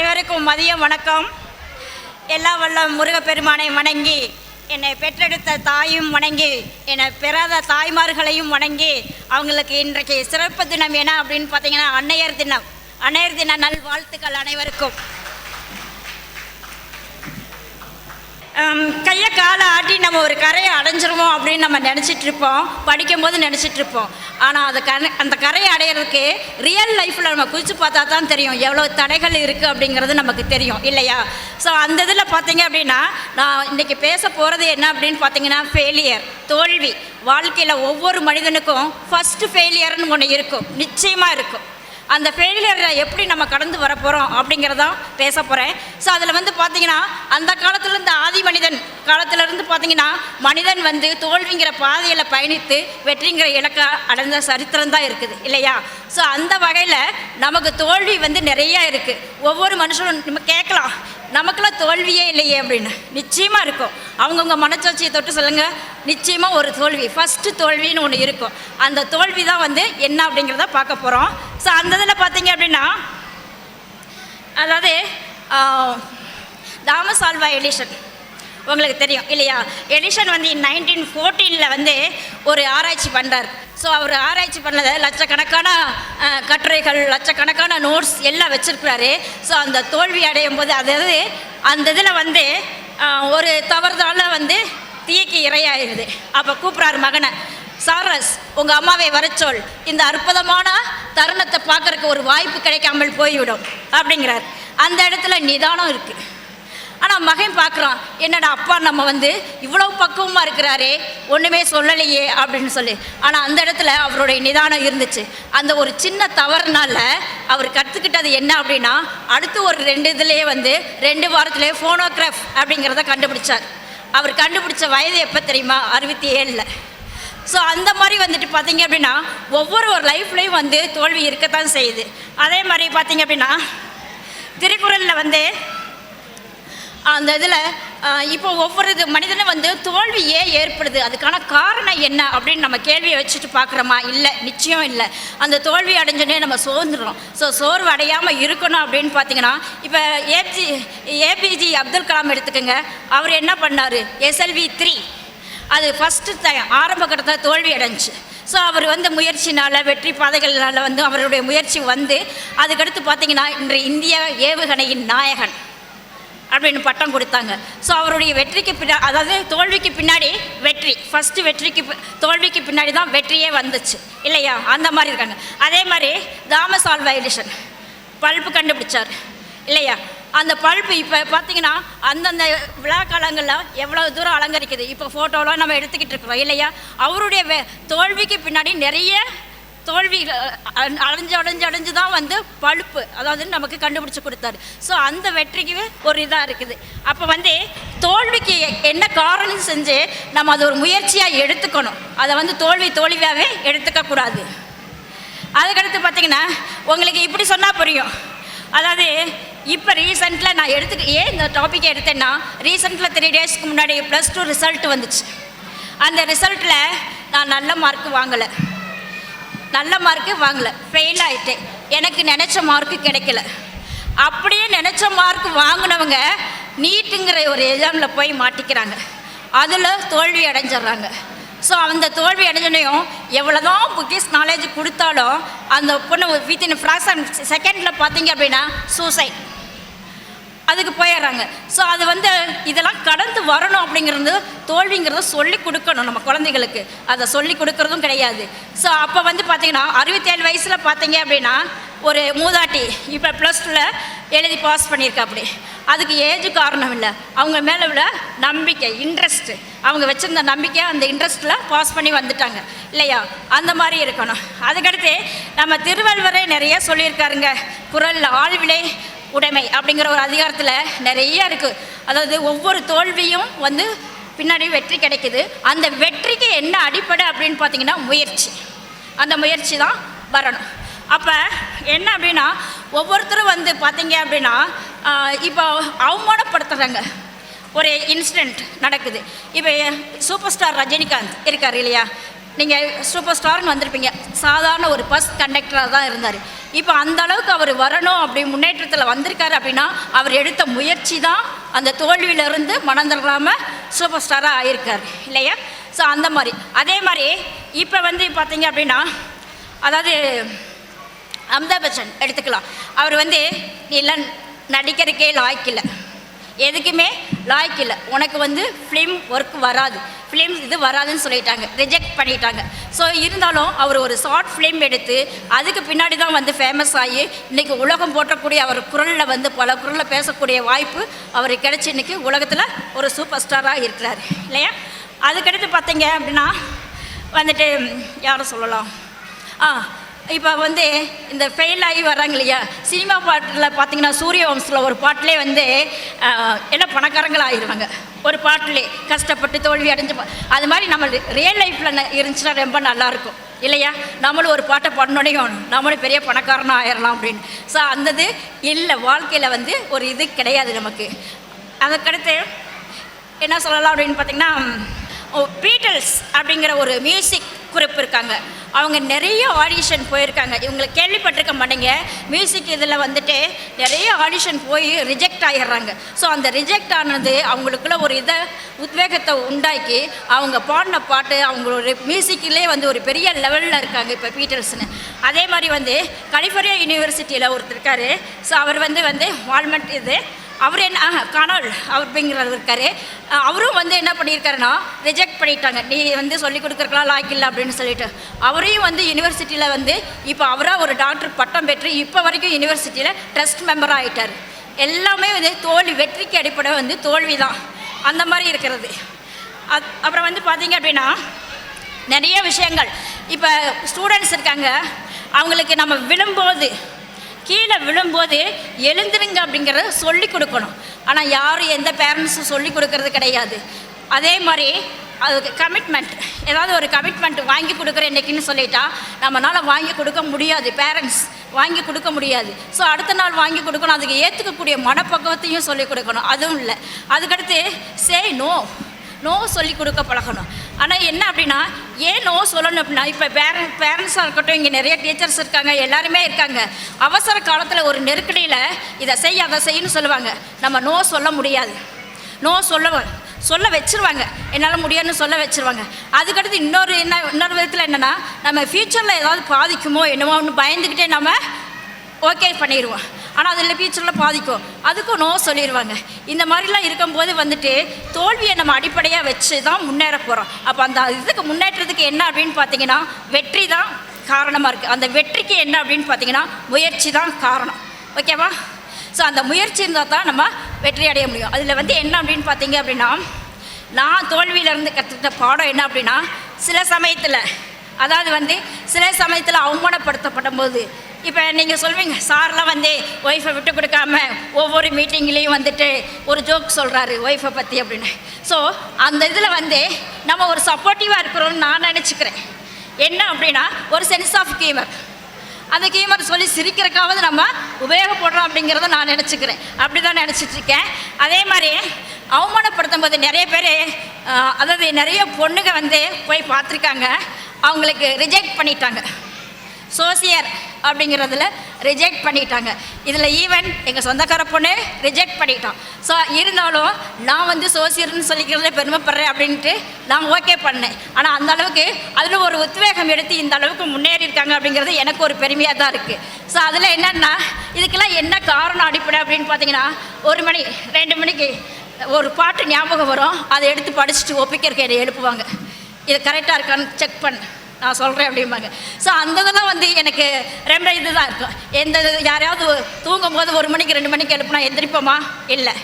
அனைவருக்கும் மதியம் வணக்கம். எல்லா வல்ல முருகப்பெருமானை வணங்கி என்னை பெற்றெடுத்த தாயும் வணங்கி என்னை பெறாத தாய்மார்களையும் வணங்கி அவங்களுக்கு இன்றைக்கு சிறப்பு தினம் என்ன அப்படின்னு பார்த்தீங்கன்னா அன்னையர் தினம். அன்னையர் தின நல் வாழ்த்துக்கள் அனைவருக்கும். கையை காலை ஆட்டி நம்ம ஒரு கரையை அடைஞ்சிருவோம் அப்படின்னு நம்ம நினச்சிட்டு இருப்போம். படிக்கும்போது நினச்சிட்டு இருப்போம். ஆனால் அது கரை அந்த கரையை அடையிறதுக்கு ரியல் லைஃப்பில் நம்ம குதிச்சு பார்த்தா தான் தெரியும். எவ்வளோ தடைகள் இருக்குது அப்படிங்கிறது நமக்கு தெரியும். இல்லையா? ஸோ அந்த இதில் பார்த்தீங்க அப்படின்னா நான் இன்றைக்கி பேச போகிறது என்ன அப்படின்னு பார்த்தீங்கன்னா ஃபெயிலியர் தோல்வி. வாழ்க்கையில் ஒவ்வொரு மனிதனுக்கும் ஃபஸ்ட்டு ஃபெயிலியர்னு ஒன்று இருக்கும். நிச்சயமாக இருக்கும். அந்த ஃபெயிலியரை எப்படி நம்ம கடந்து வர போகிறோம் அப்படிங்கிறதான் பேச போகிறேன் ஸோ அதில் வந்து பார்த்தீங்கன்னா அந்த காலத்தில் இந்த ஆதி மனிதன் காலத்திலிருந்து பார்த்தீங்கன்னா மனிதன் வந்து தோல்விங்கிற பாதையில் பயணித்து வெற்றிங்கிற இலக்கை அடைந்த சரித்திரம் தான் இருக்குது இல்லையா? ஸோ அந்த வகையில் நமக்கு தோல்வி வந்து நிறையா இருக்குது ஒவ்வொரு மனுஷனும் நம்ம கேட்கலாம் நமக்கெல்லாம் தோல்வியே இல்லையே அப்படின்னு. நிச்சயமாக இருக்கும். அவங்கவுங்க மனச்சாட்சியை தொட்டு சொல்லுங்கள் நிச்சயமாக ஒரு தோல்வி. ஃபஸ்ட்டு தோல்வின்னு ஒன்று இருக்கும். அந்த தோல்வி தான் வந்து என்ன அப்படிங்கிறத பார்க்க போகிறோம் ஸோ அந்த இதில் பார்த்தீங்க அப்படின்னா அதாவது தாமஸ் ஆல்வா எடிஷன் உங்களுக்கு தெரியும் இல்லையா? எடிஷன் வந்து நைன்டீன் ஃபோர்டீனில் வந்து ஒரு ஆராய்ச்சி பண்ணுறார் ஸோ அவர் ஆராய்ச்சி பண்ணதை லட்சக்கணக்கான கட்டுரைகள் லட்சக்கணக்கான நோட்ஸ் எல்லாம் வச்சுருக்கிறாரு. ஸோ அந்த தோல்வி அடையும் போது அதாவது அந்த இதில் வந்து ஒரு தவறுதால வந்து தீக்கு இரையாயிருது அப்போ கூப்பிட்றாரு மகனை சாரஸ் உங்கள் அம்மாவை வரச்சொல். இந்த அற்புதமான தருணத்தை பார்க்குறக்கு ஒரு வாய்ப்பு கிடைக்காமல் போய்விடும். அப்படிங்கிறார். அந்த இடத்துல நிதானம் இருக்குது ஆனால் மகன் பார்க்குறான் என்னடா அப்பா நம்ம வந்து இவ்வளோ பக்குவமாக இருக்கிறாரே ஒன்றுமே சொல்லலையே அப்படின்னு சொல்லி. ஆனால் அந்த இடத்துல அவருடைய நிதானம் இருந்துச்சு. அந்த ஒரு சின்ன தவறுனால அவர் கற்றுக்கிட்டது என்ன அப்படின்னா அடுத்து ஒரு ரெண்டு இதுலேயே வந்து ரெண்டு வாரத்துலேயே ஃபோனோகிராஃப் அப்படிங்கிறத கண்டுபிடிச்சார். அவர் கண்டுபிடிச்ச வயது எப்போ தெரியுமா? அறுபத்தி ஏழில். ஸோ அந்த மாதிரி வந்துட்டு பார்த்தீங்க அப்படின்னா ஒவ்வொரு ஒரு லைஃப்லேயும் வந்து தோல்வி இருக்கத்தான் செய்யுது. அதே மாதிரி பார்த்தீங்க அப்படின்னா திருக்குறளில் வந்து அந்த இதில் இப்போ ஒவ்வொரு இது மனிதனும் வந்து தோல்வி ஏன் ஏற்படுது. அதுக்கான காரணம் என்ன அப்படின்னு நம்ம கேள்வியை வச்சுட்டு பார்க்குறோமா? இல்லை நிச்சயம் இல்லை. அந்த தோல்வி அடைஞ்சோடனே நம்ம சோர்ந்துடுறோம். ஸோ சோர்வு அடையாமல் இருக்கணும் அப்படின்னு பார்த்தீங்கன்னா இப்போ ஏபிஜி ஏபிஜி அப்துல் கலாம் எடுத்துக்கோங்க. அவர் என்ன பண்ணார்? எஸ்எல்வி த்ரீ அது ஃபஸ்ட்டு த ஆரம்ப கட்டத்தில் தோல்வி அடைஞ்சு. ஸோ அவர் வந்து முயற்சினால் வெற்றி பாதைகள்னால வந்து அவருடைய முயற்சி வந்து அதுக்கடுத்து பார்த்தீங்கன்னா இன்று இந்திய ஏவுகணையின் நாயகன். அப்படின்னு பட்டம் கொடுத்தாங்க. ஸோ அவருடைய வெற்றிக்கு பின்னா அதாவது தோல்விக்கு பின்னாடி வெற்றி. ஃபஸ்ட்டு வெற்றிக்கு தோல்விக்கு பின்னாடி தான் வெற்றியே வந்துச்சு. இல்லையா? அந்த மாதிரி இருக்காங்க. அதே மாதிரி தாமஸ் ஆல்வா எடிசன் பல்பு கண்டுபிடிச்சார். இல்லையா? அந்த பல்பு இப்போ பார்த்தீங்கன்னா அந்தந்த விழா காலங்களில் எவ்வளோ தூரம் அலங்கரிக்குது. இப்போ ஃபோட்டோலாம் நம்ம எடுத்துக்கிட்டு இருக்கிறோம் இல்லையா? அவருடைய வே தோல்விக்கு பின்னாடி நிறைய தோல்விகள் அடைஞ்சு அடைஞ்சு அடைஞ்சு தான் வந்து பழுப்பு. அதாவது நமக்கு கண்டுபிடிச்சு கொடுத்தாரு. ஸோ அந்த வெற்றிக்கு ஒரு இதாக இருக்குது. அப்போ வந்து தோல்விக்கு என்ன காரணம் செஞ்சு நம்ம அதை ஒரு முயற்சியாக எடுத்துக்கணும். அதை வந்து தோல்வி தோல்வியாகவே எடுத்துக்கக்கூடாது அதுக்கடுத்து பார்த்தீங்கன்னா உங்களுக்கு இப்படி சொன்னால் புரியும். அதாவது இப்போ ரீசெண்டில் நான் எடுத்து ஏன் இந்த டாப்பிக்கை எடுத்தேன்னா ரீசெண்டில் த்ரீ டேஸ்க்கு முன்னாடி ப்ளஸ் டூ ரிசல்ட் வந்துச்சு. அந்த ரிசல்ட்டில் நான் நல்ல மார்க் வாங்கலை. நல்ல மார்க்கு வாங்கலை. ஃபெயில் ஆயிட்டேன். எனக்கு நினச்ச மார்க்கு கிடைக்கல. அப்படியே நினச்ச மார்க் வாங்கினவங்க நீட்டுங்கிற ஒரு எக்ஸாமில் போய் மாட்டிக்கிறாங்க. அதில் தோல்வி அடைஞ்சிடுறாங்க. ஸோ அந்த தோல்வி அடைஞ்சனையும் எவ்வளோதான் புக்கிஸ் நாலேஜ் கொடுத்தாலும் அந்த பொண்ணு வித்தின் ஃப்ராக்ஷன் செகண்டில் பார்த்தீங்க அப்படின்னா சூசைட் அதுக்கு போயிடுறாங்க. ஸோ அது வந்து இதெல்லாம் கடந்து வரணும் அப்படிங்கிறது தோல்விங்கிறத சொல்லி கொடுக்கணும் நம்ம குழந்தைகளுக்கு. அதை சொல்லி கொடுக்கறதும் கிடையாது. ஸோ அப்போ வந்து பார்த்தீங்கன்னா அறுபத்தேழு வயசில் பார்த்தீங்க அப்படின்னா ஒரு மூதாட்டி இப்போ ப்ளஸ் டூவில் எழுதி பாஸ் பண்ணியிருக்கா அப்படி அதுக்கு ஏஜ் காரணம் இல்லை. அவங்க மேலே உள்ள நம்பிக்கை இன்ட்ரெஸ்ட்டு அவங்க வச்சுருந்த நம்பிக்கை அந்த இன்ட்ரெஸ்ட்டில் பாஸ் பண்ணி வந்துட்டாங்க. இல்லையா? அந்த மாதிரி இருக்கணும். அதுக்கடுத்து நம்ம திருவள்ளுவரே நிறைய சொல்லியிருக்காருங்க. குரலில் ஆழ்விலே உடைமை அப்படிங்கிற ஒரு அதிகாரத்தில் நிறைய இருக்குது அதாவது ஒவ்வொரு தோல்வியும் வந்து பின்னாடி வெற்றி கிடைக்குது. அந்த வெற்றிக்கு என்ன அடிப்படை அப்படின்னு பார்த்தீங்கன்னா முயற்சி. அந்த முயற்சி தான் வரணும். அப்போ என்ன அப்படின்னா ஒவ்வொருத்தரும் வந்து பார்த்தீங்க அப்படின்னா இப்போ அவமானப்படுத்துகிறாங்க ஒரு இன்சிடெண்ட் நடக்குது. இப்போ சூப்பர் ஸ்டார் ரஜினிகாந்த் இருக்கார் இல்லையா? நீங்கள் சூப்பர் ஸ்டார்னு வந்திருப்பீங்க. சாதாரண ஒரு பஸ் கண்டக்டராக தான் இருந்தார். இப்போ அந்த அளவுக்கு அவர் வரணும் அப்படி முன்னேற்றத்தில் வந்திருக்காரு அப்படின்னா அவர் எடுத்த முயற்சி தான் அந்த தோல்வியிலிருந்து மனம் சூப்பர் ஸ்டாராக ஆயிருக்கார். இல்லையா? ஸோ அந்த மாதிரி. அதே மாதிரி இப்போ வந்து பார்த்தீங்க அப்படின்னா அதாவது அமிதாப் பச்சன் எடுத்துக்கலாம். அவர் வந்து எல்லாம் நடிக்கிறதுக்கே லாய்க்கில்லை. எதுக்குமே லாய்க்கில்லை உனக்கு வந்து ஃபிலிம் ஒர்க் வராது. ஃபிலிம் இது வராதுன்னு சொல்லிட்டாங்க. ரிஜெக்ட் பண்ணிட்டாங்க. ஸோ இருந்தாலும் அவர் ஒரு ஷார்ட் ஃபிலிம் எடுத்து அதுக்கு பின்னாடி தான் வந்து ஃபேமஸ் ஆகி இன்றைக்கி உலகம் போட்டக்கூடிய அவர் குரலில் வந்து பல குரலில் பேசக்கூடிய வாய்ப்பு அவருக்கு கிடைச்சி இன்றைக்கி உலகத்தில் ஒரு சூப்பர் ஸ்டாராக இருக்கிறார். இல்லையா? அதுக்கடுத்து பார்த்தீங்க அப்படின்னா வந்துட்டு யாரை சொல்லலாம்? ஆ இப்போ வந்து இந்த ஃபெயில் ஆகி வர்றாங்க இல்லையா? சினிமா பாட்டில் பார்த்தீங்கன்னா சூரிய வம்சத்தில் ஒரு பாட்டிலே வந்து ஆஹ், எல்லாம் பணக்காரங்கள் ஆயிடுவாங்க ஒரு பாட்டிலே கஷ்டப்பட்டு தோல்வி அடைஞ்சு அது மாதிரி நம்ம ரியல் லைஃப்பில் இருந்துச்சுன்னா ரொம்ப நல்லாயிருக்கும் இல்லையா? நம்மளும் ஒரு பாட்டை பண்ணோடையும் நம்மளும் பெரிய பணக்காரனாக ஆயிடலாம் அப்படின்னு. ஸோ அந்த இது இல்லை. வாழ்க்கையில் வந்து ஒரு இது கிடையாது நமக்கு. அதுக்கடுத்து என்ன சொல்லலாம் அப்படின்னு பார்த்தீங்கன்னா பீட்டல்ஸ் அப்படிங்கிற ஒரு மியூசிக் குறிப்பு இருக்காங்க. அவங்க நிறைய ஆடிஷன் போயிருக்காங்க. இவங்களை கேள்விப்பட்டிருக்க மாட்டேங்க. மியூசிக் இதில் வந்துட்டு நிறைய ஆடிஷன் போய் ரிஜெக்ட் ஆகிடுறாங்க ஸோ அந்த ரிஜெக்ட் ஆனது அவங்களுக்குள்ள ஒரு இதை உத்வேகத்தை உண்டாக்கி அவங்க பாடின பாட்டு அவங்களோட மியூசிக்கிலே வந்து ஒரு பெரிய லெவலில் இருக்காங்க இப்போ பீட்டர்ஸ்னு அதே மாதிரி வந்து கலிஃபோர்னியா யூனிவர்சிட்டியில் ஒருத்தர் இருக்காரு. ஸோ அவர் வந்து வந்து வால்மெண்ட் இது அவர் என்ன ஆஹா, கனால் அப்படிங்கிறவர் இருக்காரு. அவரும் வந்து என்ன பண்ணியிருக்காருன்னா ரிஜெக்ட் பண்ணிட்டாங்க. நீ வந்து சொல்லி கொடுக்குறக்கலாம் லாய்க்கு இல்லை அப்படின்னு சொல்லிட்டு. அவரையும் வந்து யூனிவர்சிட்டியில் வந்து இப்போ அவராக ஒரு டாக்டர் பட்டம் பெற்று இப்போ வரைக்கும் யூனிவர்சிட்டியில் ட்ரஸ்ட் மெம்பராக ஆயிட்டார். எல்லாமே வந்து தோல்வி வெற்றிக்கு அடிப்படை வந்து தோல்வி தான் அந்த மாதிரி இருக்கிறது. அத் அப்புறம் வந்து பார்த்தீங்க அப்படின்னா நிறைய விஷயங்கள். இப்போ ஸ்டூடெண்ட்ஸ் இருக்காங்க. அவங்களுக்கு நம்ம விழும்போது கீழே விழும்போது எழுந்துருங்க அப்படிங்கிறத சொல்லி கொடுக்கணும். ஆனால் யாரும் எந்த பேரண்ட்ஸும் சொல்லி கொடுக்கறது கிடையாது. அதே மாதிரி அதுக்கு கமிட்மெண்ட் ஏதாவது ஒரு கமிட்மெண்ட் வாங்கி கொடுக்குறேன் இன்னைக்குன்னு சொல்லிட்டா நம்மளால் வாங்கி கொடுக்க முடியாது பேரண்ட்ஸ் வாங்கி கொடுக்க முடியாது. ஸோ அடுத்த நாள் வாங்கி கொடுக்கணும். அதுக்கு ஏற்றுக்கக்கூடிய மனப்பக்குவத்தையும் சொல்லி கொடுக்கணும். அதுவும் இல்லை. அதுக்கடுத்து சே நோ நோ சொல்லி கொடுக்க பழகணும். ஆனால் என்ன அப்படின்னா ஏன் நோ சொல்லணும் அப்படின்னா இப்போ பேரண்ட் பேரண்ட்ஸாக இருக்கட்டும் இங்கே நிறைய டீச்சர்ஸ் இருக்காங்க எல்லாருமே இருக்காங்க. அவசர காலத்தில் ஒரு நெருக்கடியில் இதை செய் அதை செய்யணும்னு சொல்லுவாங்க. நம்ம நோ சொல்ல முடியாது. நோ சொல்ல சொல்ல வச்சுருவாங்க. என்னால் முடியாதுன்னு சொல்ல வச்சிருவாங்க. அதுக்கடுத்து இன்னொரு என்ன இன்னொரு விதத்தில் என்னென்னா நம்ம ஃப்யூச்சரில் ஏதாவது பாதிக்குமோ என்னமோன்னு பயந்துக்கிட்டே நம்ம ஓகே பண்ணிடுவோம் ஆனால் அதில் ஃபியூச்சரில் பாதிக்கும். அதுக்கும் நோ சொல்லிடுவாங்க இந்த மாதிரிலாம் இருக்கும்போது வந்துட்டு தோல்வியை நம்ம அடிப்படையாக வச்சு தான் முன்னேற போகிறோம் அப்போ அந்த இதுக்கு முன்னேற்றத்துக்கு என்ன அப்படின்னு பார்த்தீங்கன்னா வெற்றி தான் காரணமாக இருக்குது அந்த வெற்றிக்கு என்ன அப்படின்னு பார்த்தீங்கன்னா முயற்சி தான் காரணம் ஓகேவா ஸோ அந்த முயற்சி இருந்தால் தான் நம்ம வெற்றி அடைய முடியும். அதில் வந்து என்ன அப்படின்னு பார்த்தீங்க அப்படின்னா நான் தோல்வியிலேருந்து கற்றுக்கிட்ட பாடம் என்ன அப்படின்னா சில சமயத்தில் அதாவது வந்து சில சமயத்தில் அவமானப்படுத்தப்படும் போது இப்போ நீங்கள் சொல்வீங்க சார்லாம் வந்து ஒய்ஃபை விட்டு கொடுக்காம ஒவ்வொரு மீட்டிங்லேயும் வந்துட்டு ஒரு ஜோக் சொல்கிறாரு ஒய்ஃபை பற்றி அப்படின்னு. ஸோ அந்த இதில் வந்து நம்ம ஒரு சப்போர்ட்டிவாக இருக்கிறோம்னு நான் நினச்சிக்கிறேன். என்ன அப்படின்னா ஒரு சென்ஸ் ஆஃப் கீமர் அந்த கீமர் சொல்லி சிரிக்கிறக்காவது நம்ம உபயோகப்படுறோம் அப்படிங்கிறத நான் நினச்சிக்கிறேன். அப்படி தான் நினச்சிட்ருக்கேன் அதே மாதிரி அவமானப்படுத்தும் போது நிறைய பேர் அதாவது நிறைய பொண்ணுங்க வந்து போய் பார்த்துருக்காங்க. அவங்களுக்கு ரிஜெக்ட் பண்ணிட்டாங்க. சோசியர் அப்படிங்கிறதுல ரிஜெக்ட் பண்ணிட்டாங்க. இதில் ஈவன் எங்கள் சொந்தக்கார பொண்ணு ரிஜெக்ட் பண்ணிட்டான். ஸோ இருந்தாலும் நான் வந்து சோசியர்னு சொல்லிக்கிறதுல பெருமைப்படுறேன் அப்படின்ட்டு நான் ஓகே பண்ணேன். ஆனால் அந்த அளவுக்கு அதில் ஒரு உத்வேகம் எடுத்து இந்த அளவுக்கு முன்னேறி இருக்காங்க அப்படிங்கிறது எனக்கு ஒரு பெருமையாக தான் இருக்குது ஸோ அதில் என்னென்னா இதுக்கெல்லாம் என்ன காரணம் அடிப்படை அப்படின்னு பார்த்தீங்கன்னா ஒரு மணி ரெண்டு மணிக்கு ஒரு பாட்டு ஞாபகம் வரும். அதை எடுத்து படிச்சுட்டு ஒப்பிக்கிறக்கு என்னை எழுப்புவாங்க. இது கரெக்டாக இருக்கான்னு செக் பண்ணு. நான் சொல்கிறேன் அப்படிம்பாங்க. ஸோ அந்த இதெல்லாம் வந்து எனக்கு ரொம்ப இதுதான் இருக்கும் எந்த இது யாரையாவது தூங்கும் போது ஒரு மணிக்கு ரெண்டு மணிக்கு எழுப்புனா எந்திரிப்போமா? இல்லை.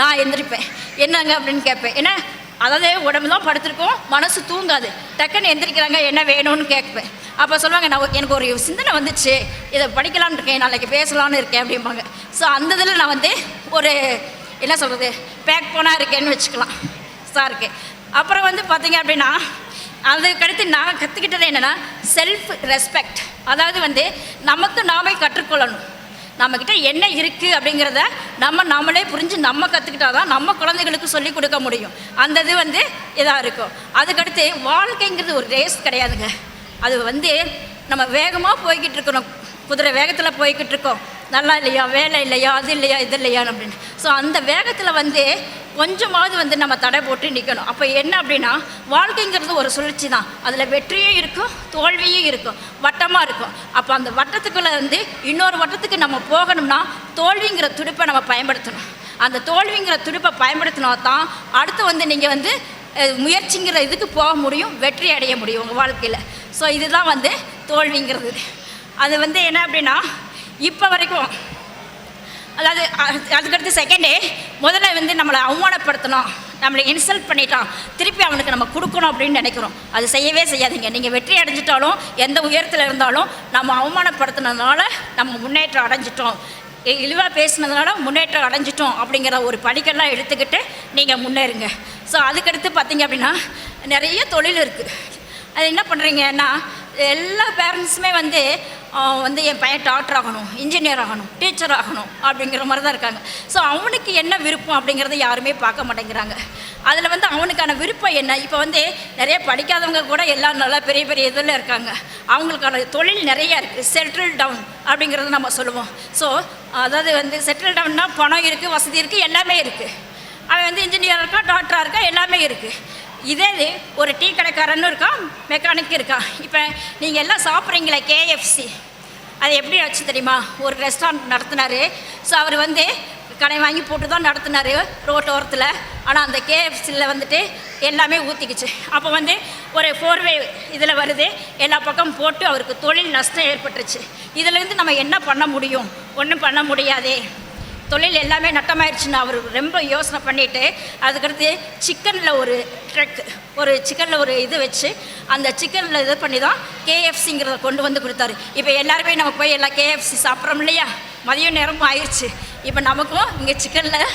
நான் எந்திரிப்பேன். என்னங்க அப்படின்னு கேட்பேன். ஏன்னா அதாவது உடம்பு தான் படுத்திருக்கோம் மனசு தூங்காது. டக்குன்னு எந்திரிக்கிறாங்க என்ன வேணும்னு கேட்பேன். அப்போ சொல்லுவாங்க நான் எனக்கு ஒரு சிந்தனை வந்துச்சு. இதை படிக்கலாம்னு இருக்கேன். நாளைக்கு பேசலாம்னு இருக்கேன். அப்படிம்பாங்க. ஸோ அந்த இதில் நான் வந்து ஒரு என்ன சொல்கிறது பேக் போனால் இருக்கேன்னு வச்சுக்கலாம். சாருக்கு அப்புறம் வந்து பார்த்தீங்க அப்படின்னா அதுக்கடுத்து நான் கற்றுக்கிட்டது என்னென்னா செல்ஃப் ரெஸ்பெக்ட் அதாவது வந்து நமக்கு நாமே கற்றுக்கொள்ளணும். நம்மக்கிட்ட என்ன இருக்குது அப்படிங்கிறத நம்ம நம்மளே புரிஞ்சு நம்ம கற்றுக்கிட்டா தான் நம்ம குழந்தைகளுக்கு சொல்லிக் கொடுக்க முடியும். அந்த இது வந்து இதாக இருக்கும். அதுக்கடுத்து வாழ்க்கைங்கிறது ஒரு ரேஸ் கிடையாதுங்க. அது வந்து நம்ம வேகமாக போய்கிட்டு இருக்கணும். குதிரை வேகத்தில் போய்கிட்டு இருக்கோம். நல்லா இல்லையா வேலை இல்லையா அது இல்லையா இது இல்லையா அப்படின்னு ஸோ அந்த வேகத்தில் வந்து கொஞ்சமாவது வந்து நம்ம தடை போட்டு நிற்கணும் அப்போ என்ன அப்படின்னா வாழ்க்கைங்கிறது ஒரு சுழற்சி தான். அதில் வெற்றியும் இருக்கும் தோல்வியும் இருக்கும் வட்டமாக இருக்கும். அப்போ அந்த வட்டத்துக்குள்ளே வந்து இன்னொரு வட்டத்துக்கு நம்ம போகணும்னா தோல்விங்கிற துடுப்பை நம்ம பயன்படுத்தணும். அந்த தோல்விங்கிற துடுப்பை பயன்படுத்தினா தான் அடுத்து வந்து நீங்கள் வந்து முயற்சிங்கிற இதுக்கு போக முடியும் வெற்றி அடைய முடியும் உங்கள் வாழ்க்கையில். ஸோ இதுதான் வந்து தோல்விங்கிறது. அது வந்து என்ன அப்படின்னா இப்போ வரைக்கும் அதாவது அதுக்கடுத்து செகண்டே முதல்ல வந்து நம்மளை அவமானப்படுத்தணும் நம்மளை இன்சல்ட் பண்ணிட்டான் திருப்பி அவனுக்கு நம்ம கொடுக்கணும் அப்படின்னு நினைக்கிறோம். அது செய்யவே செய்யாதீங்க. நீங்கள் வெற்றி அடைஞ்சிட்டாலும் எந்த உயரத்தில் இருந்தாலும் நம்ம அவமானப்படுத்தினதுனால நம்ம முன்னேற்றம் அடைஞ்சிட்டோம். இழிவாக பேசினதுனால முன்னேற்றம் அடைஞ்சிட்டோம் அப்படிங்கிற ஒரு படிக்கெல்லாம் எடுத்துக்கிட்டு நீங்கள் முன்னேறுங்க. ஸோ அதுக்கடுத்து பார்த்தீங்க அப்படின்னா நிறைய தொழில் இருக்குது அது என்ன பண்ணுறீங்கன்னா எல்லா பேரண்ட்ஸுமே வந்து வந்து என் பையன் டாக்டர் ஆகணும் இன்ஜினியர் ஆகணும் டீச்சர் ஆகணும் அப்படிங்கிற மாதிரி தான் இருக்காங்க. ஸோ அவனுக்கு என்ன விருப்பம் அப்படிங்கிறத யாருமே பார்க்க மாட்டேங்கிறாங்க. அதில் வந்து அவனுக்கான விருப்பம் என்ன? இப்போ வந்து நிறைய படிக்காதவங்க கூட எல்லாம் நல்லா பெரிய பெரிய இதில் இருக்காங்க. அவங்களுக்கான தொழில் நிறைய இருக்குது செட்டில் டவுன் அப்படிங்கிறத நம்ம சொல்லுவோம். ஸோ அதாவது வந்து செட்டில் டவுன்னா பணம் இருக்குது வசதி இருக்குது எல்லாமே இருக்குது அவன் வந்து இன்ஜினியராக இருக்கா டாக்டராக இருக்கா எல்லாமே இருக்குது இதே இது ஒரு டீ கடைக்காரன்னு இருக்கான் மெக்கானிக் இருக்கான் இப்போ நீங்கள் எல்லாம் சாப்பிட்றீங்களே கேஎஃப்சி அது எப்படி ஆச்சு தெரியுமா? ஒரு ரெஸ்டாரண்ட் நடத்தினாரு. ஸோ அவர் வந்து கடை வாங்கி போட்டு தான் நடத்தினாரு ரோட்டோரத்தில். ஆனால் அந்த கேஎஃப்சியில் வந்துட்டு எல்லாமே ஊற்றிக்குச்சு அப்போ வந்து ஒரு ஃபோர்வே இதில் வருது. எல்லா பக்கம் போட்டு அவருக்கு தொழில் நஷ்டம் ஏற்பட்டுருச்சு. இதுலேருந்து நம்ம என்ன பண்ண முடியும்? ஒன்றும் பண்ண முடியாதே. தொழில் எல்லாமே நட்டமாயிடுச்சுன்னு அவர் ரொம்ப யோசனை பண்ணிட்டு அதுக்கடுத்து சிக்கனில் ஒரு ட்ரக் ஒரு சிக்கனில் ஒரு இது வச்சு அந்த சிக்கனில் இது பண்ணி தான் கேஎஃப்சிங்கிறத கொண்டு வந்து கொடுத்தாரு. இப்போ எல்லாருமே நம்ம போய் எல்லாம் கேஎஃப்சி சாப்பிட்றோம் இல்லையா? மதிய நேரமும் ஆயிடுச்சு இப்போ நமக்கும் இங்கே சிக்கனில்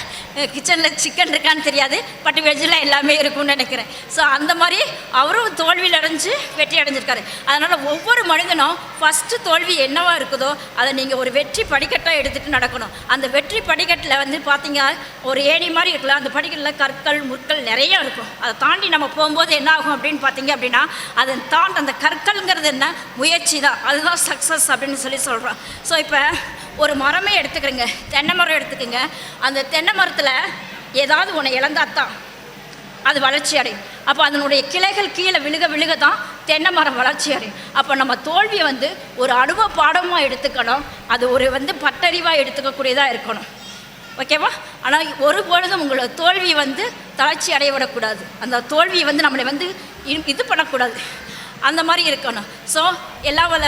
கிச்சனில் சிக்கன் இருக்கான்னு தெரியாது. பட் வெஜ்ஜில் எல்லாமே இருக்கும்னு நினைக்கிறேன். ஸோ அந்த மாதிரி அவரும் தோல்வியில் அடைஞ்சு வெற்றி அடைஞ்சிருக்காரு. அதனால் ஒவ்வொரு மனிதனும் ஃபஸ்ட்டு தோல்வி என்னவாக இருக்குதோ அதை நீங்கள் ஒரு வெற்றி படிக்கட்டாக எடுத்துகிட்டு நடக்கணும். அந்த வெற்றி படிக்கட்டில் வந்து பார்த்தீங்க ஒரு ஏணி மாதிரி இருக்கலாம் அந்த படிக்கட்டில் கற்கள் முற்கள் நிறைய இருக்கும். அதை தாண்டி நம்ம போகும்போது என்ன ஆகும் அப்படின்னு பார்த்தீங்க அப்படின்னா அதை தாண்டி அந்த கற்கள்ங்கிறது என்ன? முயற்சி தான். அதுதான் சக்ஸஸ் அப்படின்னு சொல்லி சொல்கிறோம் ஸோ இப்போ ஒரு மரமே எடுத்துக்கிறேங்க. தென்னை மரம் எடுத்துக்கோங்க. அந்த தென்னை மரத்தில் ஏதாவது ஒன்று இழந்தாத்தான் அது வளர்ச்சி அடையும். அப்போ அதனுடைய கிளைகள் கீழே விழுக விழுக தான் தென்னை மரம் வளர்ச்சி அடையும். அப்போ நம்ம தோல்வியை வந்து ஒரு அனுபவ பாடமாக எடுத்துக்கணும். அது ஒரு வந்து பட்டறிவாக எடுத்துக்கக்கூடியதாக இருக்கணும். ஓகேவா ஆனால் ஒரு பொழுதும் உங்களோட தோல்வி வந்து தளர்ச்சி அடைய விடக்கூடாது அந்த தோல்வியை வந்து நம்மளை வந்து இது பண்ணக்கூடாது. அந்த மாதிரி இருக்கணும். ஸோ எல்லா வள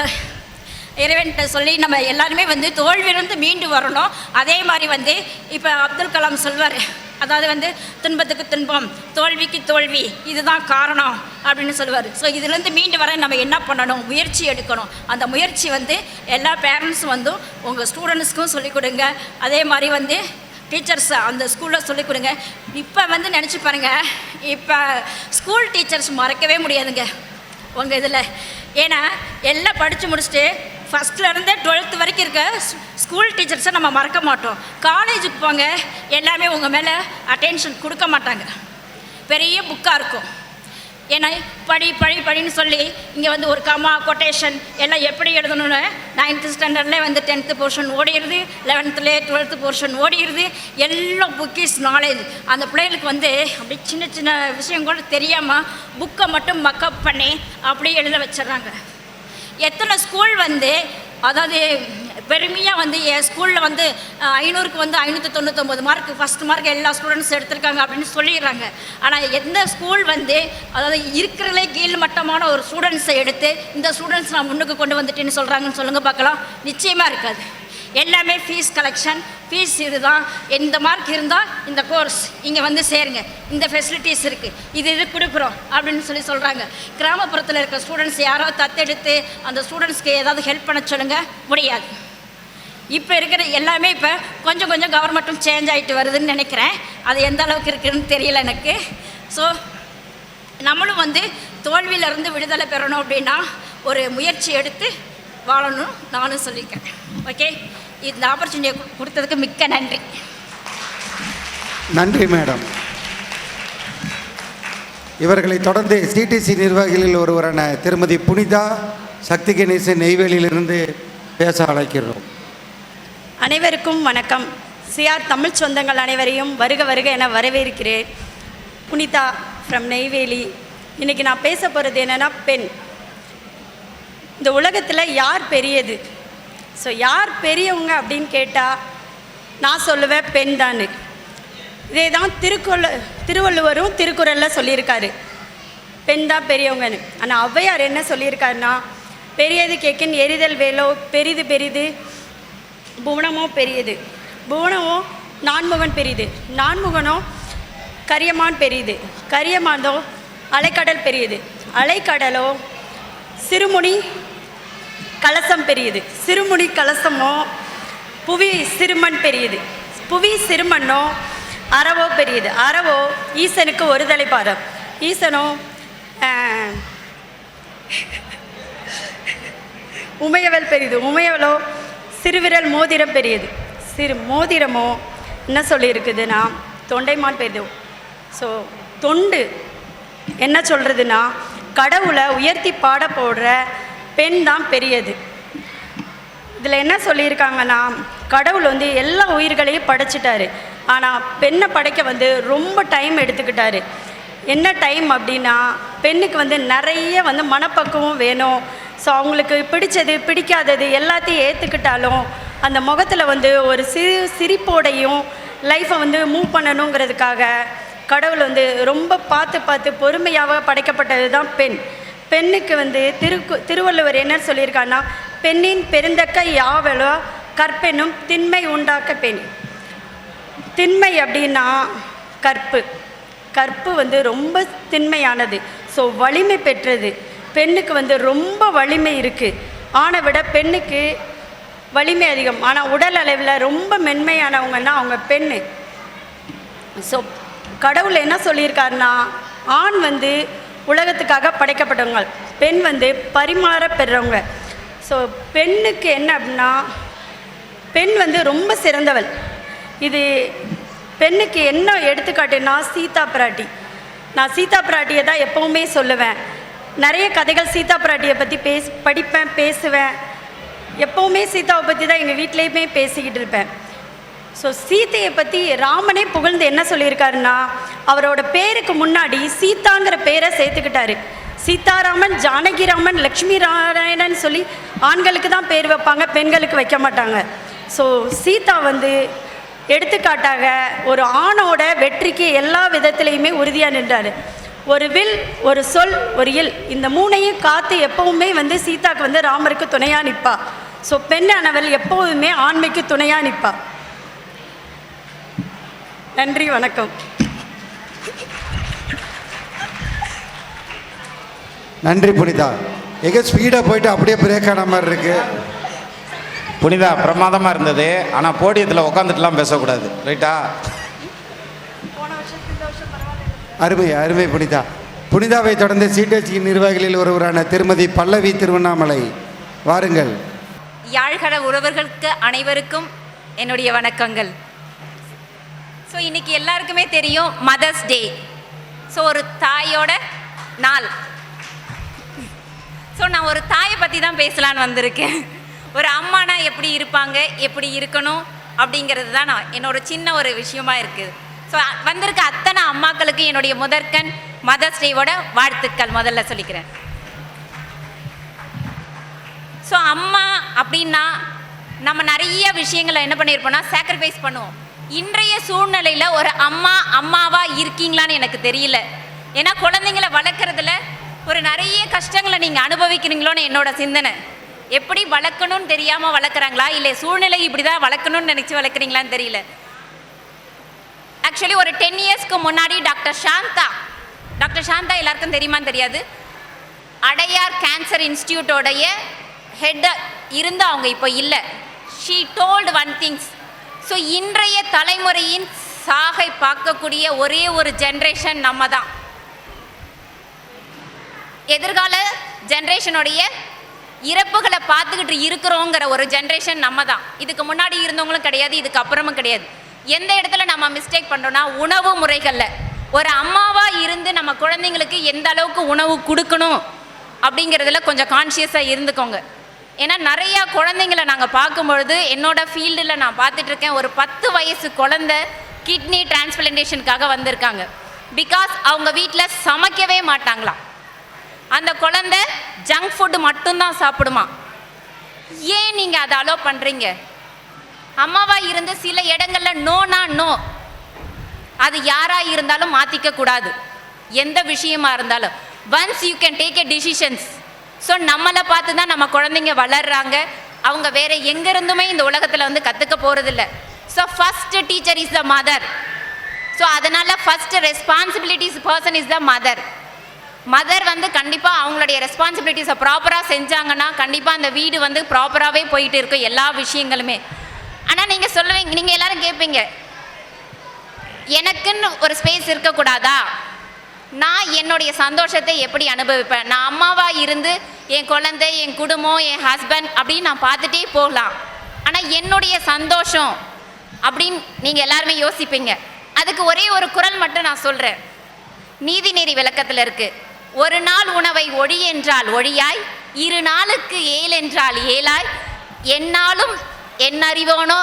இறைவன்கிட்ட சொல்லி நம்ம எல்லாருமே வந்து தோல்வியிலிருந்து மீண்டு வரணும். அதே மாதிரி வந்து இப்போ அப்துல் கலாம் சொல்வார். அதாவது வந்து துன்பத்துக்கு துன்பம் தோல்விக்கு தோல்வி இதுதான் காரணம் அப்படின்னு சொல்லுவார் ஸோ இதுலேருந்து மீண்டு வர நம்ம என்ன பண்ணணும்? முயற்சி எடுக்கணும். அந்த முயற்சி வந்து எல்லா பேரண்ட்ஸும் வந்து உங்கள் ஸ்டூடெண்ட்ஸ்க்கும் சொல்லிக் கொடுங்க. அதே மாதிரி வந்து டீச்சர்ஸ் அந்த ஸ்கூலில் சொல்லிக் கொடுங்க. இப்போ வந்து நினச்சி பாருங்கள் இப்போ ஸ்கூல் டீச்சர்ஸ் மறக்கவே முடியாதுங்க. உங்கள் இதில். ஏன்னா எல்லாம் படித்து முடிச்சுட்டு ஃபஸ்ட்லேருந்தே டுவெல்த்து வரைக்கும் இருக்க ஸ்- ஸ்கூல் டீச்சர்ஸை நம்ம மறக்க மாட்டோம். காலேஜுக்கு போங்க எல்லாமே உங்கள் மேலே அட்டென்ஷன் கொடுக்க மாட்டாங்க. பெரிய புக்காக இருக்கும். ஏன்னா படி படி படின்னு சொல்லி இங்கே வந்து ஒரு கமா கொட்டேஷன் எல்லாம் எப்படி எழுதணும்னு நைன்த்து ஸ்டாண்டர்ட்லேயே வந்து டென்த்து போர்ஷன் ஓடிடுது லெவன்த்துலேயே டுவெல்த்து போர்ஷன் ஓடிடுது. எல்லாம் இஸ் நாலேஜ் அந்த பிள்ளைகளுக்கு வந்து அப்படி சின்ன சின்ன விஷயம் கூட தெரியாமல் புக்கை மட்டும் மக்கப் பண்ணி அப்படியே எழுத வச்சிடறாங்க. எத்தனை ஸ்கூல் வந்து அதாவது பெருமையாக வந்து என் ஸ்கூலில் வந்து ஐநூறுக்கு வந்து ஐநூற்றி தொண்ணூத்தொம்பது மார்க் ஃபஸ்ட் மார்க் எல்லா ஸ்டூடெண்ட்ஸ் எடுத்திருக்காங்க அப்படின்னு சொல்லிடுறாங்க. ஆனால் எந்த ஸ்கூல் வந்து அதாவது இருக்கிறதே கீழ் மட்டமான ஒரு ஸ்டூடெண்ட்ஸை எடுத்து இந்த ஸ்டூடெண்ட்ஸ் நான் முன்னுக்கு கொண்டு வந்துட்டேன்னு சொல்கிறாங்கன்னு சொல்லுங்கள் பார்க்கலாம். நிச்சயமாக இருக்காது. எல்லாமே ஃபீஸ் கலெக்ஷன் ஃபீஸ் இதுதான். இந்த மார்க் இருந்தால் இந்த கோர்ஸ் இங்கே வந்து சேருங்க. இந்த ஃபெசிலிட்டிஸ் இருக்குது இது இது கொடுக்குறோம் அப்படின்னு சொல்லி சொல்கிறாங்க கிராமப்புறத்தில் இருக்க ஸ்டூடெண்ட்ஸ் யாரோ தத்தெடுத்து அந்த ஸ்டூடெண்ட்ஸ்க்கு ஏதாவது ஹெல்ப் பண்ண சொல்லுங்க. முடியாது. இப்போ இருக்கிற எல்லாமே இப்போ கொஞ்சம் கொஞ்சம் கவர்மெண்ட்டும் சேஞ்ச் ஆகிட்டு வருதுன்னு நினைக்கிறேன். அது எந்த அளவுக்கு இருக்குதுன்னு தெரியல எனக்கு. ஸோ நம்மளும் வந்து தோல்வியிலேருந்து விடுதலை பெறணும் அப்படின்னா ஒரு முயற்சி எடுத்து வாழணும். நானும் சொல்லிக்கிறேன். ஓகே இந்த ஆப்பர்ச்சுனிட்டியை கொடுத்ததுக்கு மிக்க நன்றி. நன்றி மேடம் இவர்களை தொடர்ந்து சிடிசி நிர்வாகிகளில் ஒருவரான திருமதி புனிதா சக்தி கணேசன் நெய்வேலியிலிருந்து பேச அழைக்கிறோம். அனைவருக்கும் வணக்கம். சிஆர் தமிழ் சொந்தங்கள் அனைவரையும் வருக வருக என வரவேற்கிறேன். புனிதா ஃப்ரம் நெய்வேலி. இன்னைக்கு நான் பேச போகிறது என்னென்னா பெண். இந்த உலகத்தில் யார் பெரியது? ஸோ யார் பெரியவங்க அப்படின்னு கேட்டால் நான் சொல்லுவேன் பெண் தான் இதே தான் திருக்குறள் திருவள்ளுவரும் திருக்குறளில் சொல்லியிருக்காரு. பெண் தான் பெரியவங்கன்னு. ஆனால் ஔவையார் என்ன சொல்லியிருக்காருன்னா பெரியது கேட்கின் எரிதல் வேலோ பெரிது பெரிது புவனமோ பெரியது. புவனமோ நான்முகன் பெரியது நான்முகனோ கரியமான் பெரியது கரியமானோ அலைக்கடல் பெரியது. அலைக்கடலோ சிறுமுனி கலசம் பெரியது. சிறுமுனி கலசமோ புவி சிறுமன் பெரியது. புவி சிறுமண்ணோ அறவோ பெரியது. அறவோ ஈசனுக்கு ஒரு தலைப்பாதம் ஈசனோ உமையவள் பெரியது. உமையவளோ சிறுவிரல் மோதிரம் பெரியது. சிறு மோதிரமோ என்ன சொல்லியிருக்குதுன்னா தொண்டைமான் பெரியது. ஸோ தொண்டு. என்ன சொல்கிறதுன்னா கடவுளை உயர்த்தி பாட போடுற பெண் தான் பெரியது. இதில் என்ன சொல்லியிருக்காங்கன்னா கடவுள் வந்து எல்லா உயிர்களையும் படைச்சிட்டாரு. ஆனால் பெண்ணை படைக்க வந்து ரொம்ப டைம் எடுத்துக்கிட்டாரு. என்ன டைம் அப்படின்னா பெண்ணுக்கு வந்து நிறைய வந்து மனப்பக்குவம் வேணும். ஸோ அவங்களுக்கு பிடிச்சது பிடிக்காதது எல்லாத்தையும் ஏற்றுக்கிட்டாலும் அந்த முகத்தில் வந்து ஒரு சிறு சிரிப்போடையும் லைஃப்பை வந்து மூவ் பண்ணணுங்கிறதுக்காக கடவுள் வந்து ரொம்ப பார்த்து பார்த்து பொறுமையாக படைக்கப்பட்டது தான் பெண். பெண்ணுக்கு வந்து திருக்கு திருவள்ளுவர் என்ன சொல்லியிருக்காருன்னா பெண்ணின் பெருந்தக்க யாவலோ கற்பெனும் திண்மை உண்டாக்க பெண். திண்மை அப்படின்னா கற்பு. கற்பு வந்து ரொம்ப திண்மையானது. ஸோ வலிமை பெற்றது. பெண்ணுக்கு வந்து ரொம்ப வலிமை இருக்குது ஆணை விட பெண்ணுக்கு வலிமை அதிகம். ஆனால் உடல் அளவில் ரொம்ப மென்மையானவங்கன்னா அவங்க பெண்ணு. ஸோ கடவுள் என்ன சொல்லியிருக்காருன்னா ஆண் வந்து உலகத்துக்காக படைக்கப்பட்டவங்க. பெண் வந்து பரிமாற பெறுறவங்க. ஸோ பெண்ணுக்கு என்ன அப்படின்னா பெண் வந்து ரொம்ப சிறந்தவள். இது பெண்ணுக்கு என்ன எடுத்துக்காட்டுன்னா சீதா பிராட்டி. நான் சீதா பிராட்டியை தான் எப்போவுமே சொல்லுவேன். நிறைய கதைகள் சீதா பிராட்டியை பற்றி பேச படிப்பேன் பேசுவேன். எப்போவுமே சீதாவை பற்றி தான் எங்கள் வீட்லேயுமே பேசிக்கிட்டு இருப்பேன். ஸோ சீதையை பற்றி ராமனே புகழ்ந்து என்ன சொல்லியிருக்காருன்னா அவரோட பேருக்கு முன்னாடி சீதாங்கிற பேரை சேர்த்துக்கிட்டாரு. சீதாராமன் ஜானகிராமன் லக்ஷ்மி நாராயணன் சொல்லி ஆண்களுக்கு தான் பேர் வைப்பாங்க பெண்களுக்கு வைக்க மாட்டாங்க. ஸோ சீதா வந்து எடுத்துக்காட்டாக ஒரு ஆணோட வெற்றிக்கு எல்லா விதத்துலேயுமே உறுதியாக நின்றார். ஒரு வில் ஒரு சொல் ஒரு இல் இந்த மூணையும் காத்து எப்பவுமே வந்து சீதாக்கு வந்து ராமருக்கு துணையாக நிற்பா ஸோ பெண்ணானவள் எப்போதுமே ஆண்மைக்கு துணையாக நிற்பா நன்றி வணக்கம். நன்றி புனிதா. எங்கே ஸ்பீடாக போயிட்டு அப்படியே பிரேக் ஆன மாதிரி இருக்கு. புனிதா பிரமாதமாக இருந்தது. ஆனால் போடியத்தில் உட்காந்துட்டுலாம் பேசக்கூடாது. ரைட்டா அருமை அருமை புனிதா. புனிதாவை தொடர்ந்து சிடிசி நிர்வாகிகளில் ஒருவரான திருமதி பல்லவி திருவண்ணாமலை. வாருங்கள். யாழ்கட உறவர்களுக்கு அனைவருக்கும் என்னுடைய வணக்கங்கள். ஸோ இன்னைக்கு எல்லாருக்குமே தெரியும் மதர்ஸ் டே ஸோ ஒரு தாயோட நாள். ஸோ நான் ஒரு தாயை பற்றி தான் பேசலான்னு வந்திருக்கேன். ஒரு அம்மானா எப்படி இருப்பாங்க எப்படி இருக்கணும் அப்படிங்கிறது தான் நான் என்னோட சின்ன ஒரு விஷயமா இருக்குது ஸோ வந்திருக்க அத்தனை அம்மாக்களுக்கு என்னுடைய முதற்கண் மதர்ஸ் டேவோட வாழ்த்துக்கள் முதல்ல சொல்லிக்கிறேன். ஸோ அம்மா அப்படின்னா நம்ம நிறைய விஷயங்களை என்ன பண்ணியிருப்போம்னா சாக்ரிஃபைஸ் பண்ணுவோம். இன்றைய சூழ்நிலையில் ஒரு அம்மா அம்மாவாக இருக்கீங்களான்னு எனக்கு தெரியல. ஏன்னா குழந்தைங்கள வளர்க்குறதுல ஒரு நிறைய கஷ்டங்களை நீங்கள் அனுபவிக்கிறீங்களோன்னு என்னோட சிந்தனை. எப்படி வளர்க்கணும்னு தெரியாமல் வளர்க்குறாங்களா? இல்லை சூழ்நிலை இப்படி தான் வளர்க்கணும்னு நினச்சி வளர்க்குறீங்களான்னு தெரியல. ஆக்சுவலி ஒரு டென் இயர்ஸ்க்கு முன்னாடி டாக்டர் சாந்தா டாக்டர் சாந்தா எல்லாருக்கும் தெரியுமான்னு தெரியாது? அடையார் கேன்சர் இன்ஸ்டியூட்டோடைய ஹெட் இருந்து அவங்க இப்போ இல்லை. She told one things so இன்றைய தலைமுறையின் சாகை பார்க்கக்கூடிய ஒரே ஒரு ஜென்ரேஷன் நம்ம தான் எதிர்கால ஜென்ரேஷனுடைய இறப்புகளை பார்த்துக்கிட்டு இருக்கிறோங்கிற ஒரு ஜென்ரேஷன் நம்ம தான் இதுக்கு முன்னாடி இருந்தவங்களும் கிடையாது இதுக்கு அப்புறமும் கிடையாது. எந்த இடத்துல நம்ம மிஸ்டேக் பண்ணுறோம்னா உணவு முறைகளில். ஒரு அம்மாவாக இருந்து நம்ம குழந்தைங்களுக்கு எந்த அளவுக்கு உணவு கொடுக்கணும் அப்படிங்கிறதுல கொஞ்சம் கான்ஷியஸாக இருந்துக்கோங்க. ஏன்னா நிறையா குழந்தைங்களை நாங்கள் பார்க்கும்பொழுது என்னோடய ஃபீல்டில் நான் பார்த்துட்ருக்கேன் ஒரு பத்து வயசு குழந்தை கிட்னி டிரான்ஸ்பிளன்டேஷனுக்காக வந்திருக்காங்க. பிகாஸ் அவங்க வீட்டில் சமைக்கவே மாட்டாங்களாம். அந்த குழந்தை ஜங்க் ஃபுட்டு மட்டும்தான் சாப்பிடுமா? ஏன் நீங்கள் அதை அலோவ் பண்ணுறீங்க அம்மாவாக இருந்து சில இடங்களில் நோனா நோ அது யாராக இருந்தாலும் மாற்றிக்க கூடாது. எந்த விஷயமா இருந்தாலும். Once you can take a decisions so நம்மளை பார்த்து தான் நம்ம குழந்தைங்க வளர்கிறாங்க அவங்க வேற எங்கேருந்துமே இந்த உலகத்தில் வந்து கற்றுக்க போகிறதில்ல so first teacher is the mother so அதனால் first responsibilities person is the mother mother வந்து கண்டிப்பாக அவங்களுடைய ரெஸ்பான்சிபிலிட்டிஸை ப்ராப்பராக செஞ்சாங்கன்னா கண்டிப்பாக அந்த வீடு வந்து ப்ராப்பராகவே போயிட்டு இருக்கும் எல்லா விஷயங்களுமே. ஆனால் நீங்கள் சொல்லுவீங்க நீங்கள் எல்லோரும் கேட்பீங்க எனக்குன்னு ஒரு ஸ்பேஸ் இருக்கக்கூடாதா? நான் என்னுடைய சந்தோஷத்தை எப்படி அனுபவிப்பேன்? நான் அம்மாவாக இருந்து என் குழந்தை என் குடும்பம் என் ஹஸ்பண்ட் அப்படின்னு நான் பார்த்துட்டே போகலாம். ஆனால் என்னுடைய சந்தோஷம் அப்படின்னு நீங்கள் எல்லாருமே யோசிப்பீங்க. அதுக்கு ஒரே ஒரு குரல் மட்டும் நான் சொல்கிறேன் நீதிநெறி விளக்கத்தில் இருக்குது ஒரு நாள் உணவை ஒழி என்றால் ஒழியாய் இரு நாளுக்கு ஏல் என்றால் ஏலாய் என்னாலும் என் அறிவோனோ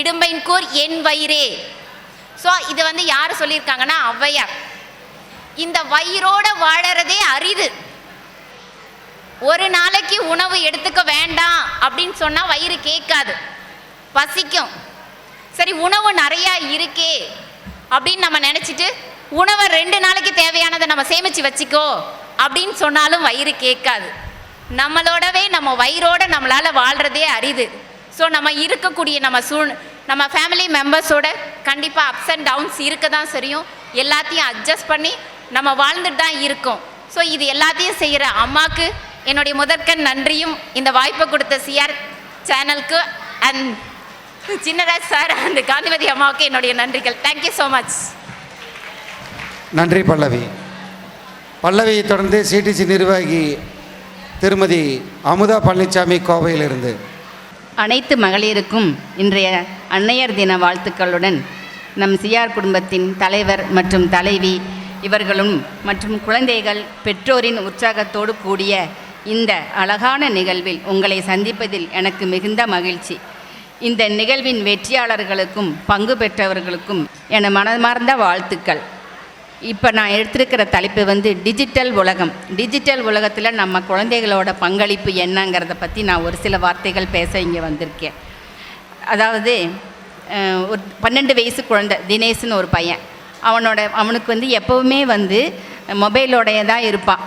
இடும்பைன் கூர் என் வயிறே. ஸோ இது வந்து யார் சொல்லியிருக்காங்கன்னா ஔவையார். இந்த வயிறோட வாழறதே அரிது. ஒரு நாளைக்கு உணவு எடுத்துக்க வேண்டாம் அப்படின்னு சொன்னால் வயிறு கேட்காது. பசிக்கும். சரி உணவு நிறையா இருக்கே அப்படின்னு நம்ம நினச்சிட்டு உணவை ரெண்டு நாளைக்கு தேவையானதை நம்ம சேமித்து வச்சுக்கோ அப்படின்னு சொன்னாலும் வயிறு கேட்காது. நம்மளோடவே நம்ம வயிறோட நம்மளால் வாழ்கிறதே அரிது. ஸோ நம்ம இருக்கக்கூடிய நம்ம சூழ் நம்ம ஃபேமிலி மெம்பர்ஸோட கண்டிப்பாக அப்ஸ் அண்ட் டவுன்ஸ் இருக்க தான் சரியும் எல்லாத்தையும் அட்ஜஸ்ட் பண்ணி நம்ம வாழ்ந்துட்டு தான் இருக்கோம். ஸோ இது எல்லாத்தையும் செய்கிற அம்மாவுக்கு என்னுடைய முதற்கண் நன்றியும் இந்த வாய்ப்பை கொடுத்த சிஆர் சேனலுக்கு அண்ட் சின்னராஜ் சார் அந்த காந்திமதி அம்மாவுக்கு என்னுடைய நன்றிகள். தேங்க்யூ ஸோ மச் நன்றி பல்லவி. பல்லவியை தொடர்ந்து சிடிசி நிர்வாகி திருமதி அமுதா பழனிசாமி கோவையிலிருந்து. அனைத்து மகளிருக்கும் இன்றைய அன்னையர் தின வாழ்த்துக்களுடன் நம் சிஆர் குடும்பத்தின் தலைவர் மற்றும் தலைவி இவர்களும் மற்றும் குழந்தைகள் பெற்றோரின் உற்சாகத்தோடு கூடிய இந்த அழகான நிகழ்வில் உங்களை சந்திப்பதில் எனக்கு மிகுந்த மகிழ்ச்சி. இந்த நிகழ்வின் வெற்றியாளர்களுக்கும் பங்கு பெற்றவர்களுக்கும் என மனமார்ந்த வாழ்த்துக்கள். இப்போ நான் எடுத்திருக்கிற தலைப்பு வந்து டிஜிட்டல் உலகம். டிஜிட்டல் உலகத்தில் நம்ம குழந்தைகளோட பங்களிப்பு என்னங்கிறத பற்றி நான் ஒரு சில வார்த்தைகள் பேச இங்கே வந்திருக்கேன். அதாவது ஒரு பன்னெண்டு வயசு குழந்தை தினேஷ்னு ஒரு பையன். அவனோட அவனுக்கு வந்து எப்போவுமே வந்து மொபைலோடைய தான் இருப்பான்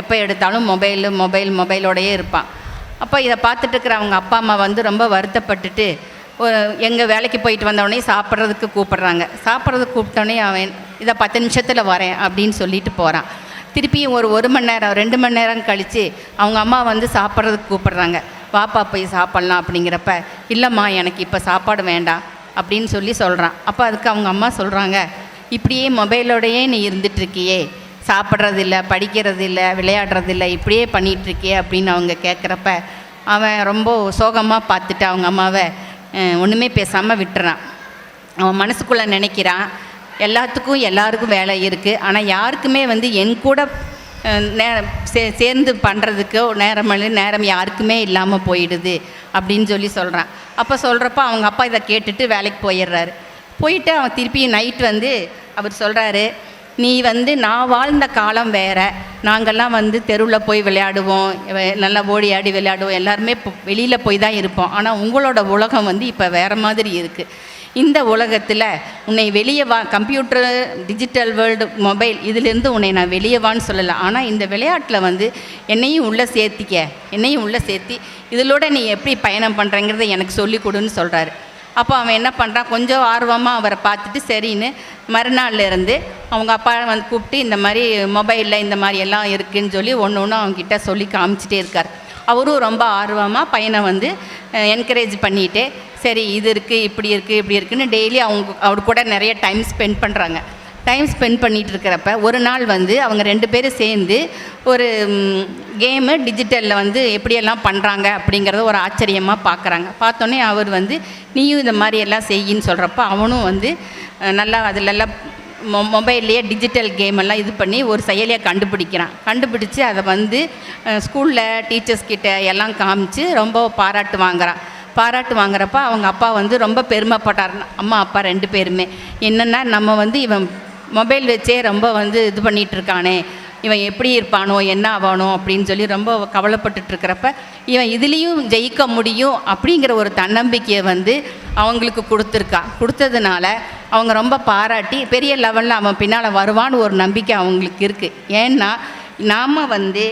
எப்போ எடுத்தாலும் மொபைலு மொபைல் மொபைலோடையே இருப்பான் அப்போ இதை பார்த்துட்டு இருக்கிற அவங்க அப்பா அம்மா வந்து ரொம்ப வருத்தப்பட்டுட்டு எங்கள் வேலைக்கு போயிட்டு வந்தவொடனே சாப்பிட்றதுக்கு கூப்பிட்றாங்க. சாப்பிட்றதுக்கு கூப்பிட்டோடனே அவன் இதை பத்து நிமிஷத்தில் வரேன் அப்படின்னு சொல்லிட்டு போகிறான் திருப்பியும் ஒரு ஒரு மணி நேரம் ரெண்டு மணி நேரம் கழித்து அவங்க அம்மா வந்து சாப்பிட்றதுக்கு கூப்பிட்றாங்க. வாப்பா போய் சாப்பிட்லாம் அப்படிங்கிறப்ப இல்லைம்மா எனக்கு இப்போ சாப்பாடு வேண்டாம் அப்படின்னு சொல்லி சொல்கிறான் அப்போ அதுக்கு அவங்க அம்மா சொல்கிறாங்க இப்படியே மொபைலோடையே நீ இருந்துகிட்ருக்கியே சாப்பிட்றதில்ல படிக்கிறதில்ல விளையாடுறதில்ல இப்படியே பண்ணிகிட்ருக்கியே அப்படின்னு அவங்க கேட்குறப்ப அவன் ரொம்ப சோகமாக பார்த்துட்டு அவங்க அம்மாவை. ஒன்றுமே பேசாமல் விட்டுறான். அவன் மனசுக்குள்ளே நினைக்கிறான் எல்லாத்துக்கும் எல்லாருக்கும் வேலை இருக்குது ஆனால் யாருக்குமே வந்து என் கூட நே சே சேர்ந்து பண்ணுறதுக்கோ நேரம் நேரம் யாருக்குமே இல்லாமல் போயிடுது அப்படின்னு சொல்லி சொல்கிறான் அப்போ சொல்கிறப்ப அவங்க அப்பா இதை கேட்டுட்டு வேலைக்கு போயிடுறாரு. போயிட்டு அவன் திருப்பி நைட் வந்து அவர் சொல்கிறாரு நீ வந்து நான் வாழ்ந்த காலம் வேற. நாங்கள்லாம் வந்து தெருவில் போய் விளையாடுவோம். நல்லா ஓடி ஆடி விளையாடுவோம். எல்லாருமே வெளியில் போய் தான் இருப்போம். ஆனால் உங்களோட உலகம் வந்து இப்போ வேறு மாதிரி இருக்குது இந்த உலகத்தில் உன்னை வெளியே வா கம்ப்யூட்டர் டிஜிட்டல் வேர்ல்டு மொபைல் இதிலேருந்து உன்னை நான் வெளியே வான்னு சொல்லலை. ஆனால் இந்த விளையாட்டில் வந்து என்னையும் உள்ளே சேர்த்திக்க என்னையும் உள்ளே சேர்த்தி இதிலோட நீ எப்படி பயணம் பண்ணுறங்கிறத எனக்கு சொல்லிக் கொடுன்னு சொல்கிறாரு அப்போ அவன் என்ன பண்ணுறான் கொஞ்சம் ஆர்வமாக அவரை பார்த்துட்டு சரின்னு மறுநாள்ல இருந்து அவங்க அப்பா வந்து கூப்பிட்டு இந்த மாதிரி மொபைலில் இந்த மாதிரி எல்லாம் இருக்குதுன்னு சொல்லி ஒன்று ஒன்று அவங்கக்கிட்ட சொல்லி காமிச்சிட்டே இருக்கார். அவரும் ரொம்ப ஆர்வமாக பையனை வந்து என்கரேஜ் பண்ணிட்டு சரி இது இருக்குது இப்படி இருக்குது இப்படி இருக்குன்னு டெய்லி அவங்க அவர் கூட நிறைய டைம் ஸ்பெண்ட் பண்ணுறாங்க டைம் ஸ்பெண்ட் பண்ணிட்டு இருக்கிறப்ப ஒரு நாள் வந்து அவங்க ரெண்டு பேரும் சேர்ந்து ஒரு கேமு டிஜிட்டலில் வந்து எப்படியெல்லாம் பண்ணுறாங்க அப்படிங்கிறத ஒரு ஆச்சரியமாக பார்க்குறாங்க பார்த்தோன்னே அவர் வந்து நீயும் இந்த மாதிரி எல்லாம் செய்யின்னு சொல்கிறப்ப அவனும் வந்து நல்லா அதிலெல்லாம் மொ மொபைல்லையே டிஜிட்டல் கேம் எல்லாம் இது பண்ணி ஒரு செயலியை கண்டுபிடிக்கிறான். கண்டுபிடிச்சு அதை வந்து ஸ்கூலில் டீச்சர்ஸ் கிட்ட எல்லாம் காமிச்சு ரொம்ப பாராட்டு வாங்குறான். பாராட்டு வாங்குறப்ப அவங்க அப்பா வந்து ரொம்ப பெருமைப்பட்டார். அம்மா அப்பா ரெண்டு பேருமே என்னென்னா நம்ம வந்து இவன் மொபைல் வச்சே ரொம்ப வந்து இது பண்ணிகிட்டு இருக்கானே. இவன் எப்படி இருப்பானோ என்ன ஆவானோ அப்படின்னு சொல்லி ரொம்ப கவலைப்பட்டுட்டுருக்குறப்ப இவன் இதுலேயும் ஜெயிக்க முடியும் அப்படிங்கிற ஒரு தன்னம்பிக்கையை வந்து அவங்களுக்கு கொடுத்துருக்கா. கொடுத்ததுனால அவங்க ரொம்ப பாராட்டி பெரிய லெவலில் அவன் பின்னால் வருவான்னு ஒரு நம்பிக்கை அவங்களுக்கு இருக்குது ஏன்னா நாம் வந்து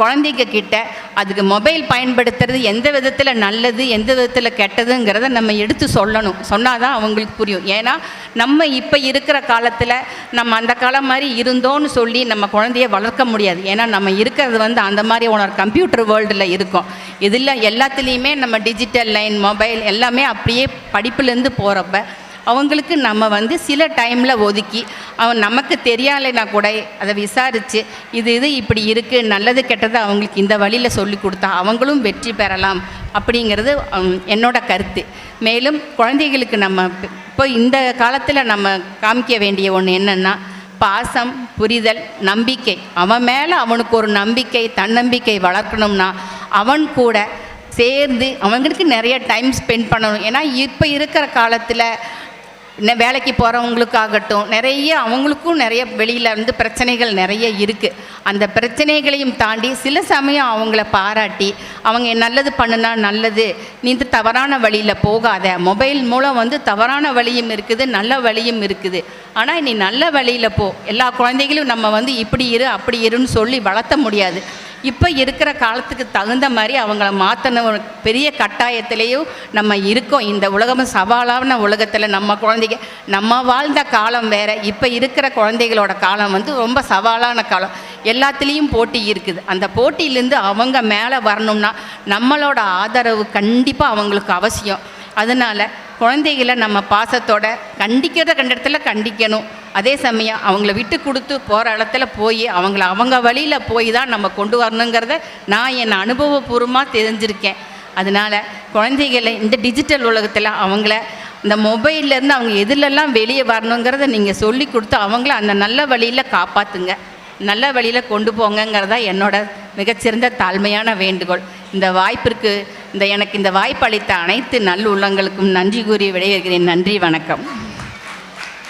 குழந்தைங்க கிட்ட அதுக்கு மொபைல் பயன்படுத்துறது எந்த விதத்தில் நல்லது எந்த விதத்தில் கெட்டதுங்கிறத நம்ம எடுத்து சொல்லணும். சொன்னால் தான் அவங்களுக்கு புரியும். ஏன்னா நம்ம இப்போ இருக்கிற காலத்தில் நம்ம அந்த காலம் மாதிரி இருந்தோன்னு சொல்லி நம்ம குழந்தைய வளர்க்க முடியாது. ஏன்னா நம்ம இருக்கிறது வந்து அந்த மாதிரி உணர் கம்ப்யூட்டர் வேர்ல்டில் இருக்கோம். இதில் எல்லாத்துலேயுமே நம்ம டிஜிட்டல் லைன் மொபைல் எல்லாமே அப்படியே படிப்புலேருந்து போகிறப்ப அவங்களுக்கு நம்ம வந்து சில டைமில் ஒதுக்கி அவன் நமக்கு தெரியாலைனா கூட அதை விசாரித்து இது இது இப்படி இருக்குது நல்லது கெட்டது அவங்களுக்கு இந்த வழியில் சொல்லி கொடுத்தா அவங்களும் வெற்றி பெறலாம் அப்படிங்கிறது என்னோட கருத்து. மேலும் குழந்தைகளுக்கு நம்ம இப்போ இந்த காலத்தில் நம்ம காமிக்க வேண்டிய ஒன்று என்னென்னா பாசம் புரிதல் நம்பிக்கை. அவன் மேலே அவனுக்கு ஒரு நம்பிக்கை தன்னம்பிக்கை வளர்க்கணும்னா அவன் கூட சேர்ந்து அவங்களுக்கு நிறைய டைம் ஸ்பெண்ட் பண்ணணும். ஏன்னா இப்போ இருக்கிற காலத்தில் வேலைக்கு போகிறவங்களுக்காகட்டும் நிறைய அவங்களுக்கும் நிறைய வெளியில் வந்து பிரச்சனைகள் நிறைய இருக்குது அந்த பிரச்சனைகளையும் தாண்டி சில சமயம் அவங்கள பாராட்டி அவங்க நல்லது பண்ணுனா நல்லது நீ இந்த தவறான வழியில் போகாத. மொபைல் மூலம் வந்து தவறான வழியும் இருக்குது நல்ல வழியும் இருக்குது. ஆனால் நீ நல்ல வழியில் போ. எல்லா குழந்தைகளும் நம்ம வந்து இப்படி இரு அப்படி இருன்னு சொல்லி வளர்த்த முடியாது. இப்போ இருக்கிற காலத்துக்கு தகுந்த மாதிரி அவங்கள மாற்றின ஒரு பெரிய கட்டாயத்திலேயும் நம்ம இருக்கோம். இந்த உலகம் சவாலான உலகத்தில் நம்ம குழந்தைங்க நம்ம வாழ்ந்த காலம் வேறு. இப்போ இருக்கிற குழந்தைகளோட காலம் வந்து ரொம்ப சவாலான காலம். எல்லாத்துலேயும் போட்டி இருக்குது. அந்த போட்டியிலேருந்து அவங்க மேலே வரணும்னா நம்மளோட ஆதரவு கண்டிப்பாக அவங்களுக்கு அவசியம். அதனால் குழந்தைகளை நம்ம பாசத்தோட கண்டிக்கிற கண்ட இடத்துல கண்டிக்கணும். அதே சமயம் அவங்கள விட்டு கொடுத்து போகிற இடத்துல போய் அவங்கள அவங்க வழியில் போய் தான் நம்ம கொண்டு வரணுங்கிறத நான் என் அனுபவபூர்வமாக தெரிஞ்சிருக்கேன். அதனால் குழந்தைகளை இந்த டிஜிட்டல் உலகத்தில் அவங்கள இந்த மொபைல்லேருந்து அவங்க எதுலெல்லாம் வெளியே வரணுங்கிறத நீங்கள் சொல்லி கொடுத்து அவங்கள அந்த நல்ல வழியில் காப்பாற்றுங்க நல்ல வழியில் கொண்டு போங்கங்கிறதா என்னோட மிகச்சிறந்த தாழ்மையான வேண்டுகோள். இந்த வாய்ப்பிற்கு இந்த எனக்கு இந்த வாய்ப்பு அளித்த அனைத்து நல்லுள்ளங்களுக்கும் நன்றி கூறி விடைபெறுகிறேன். நன்றி வணக்கம்.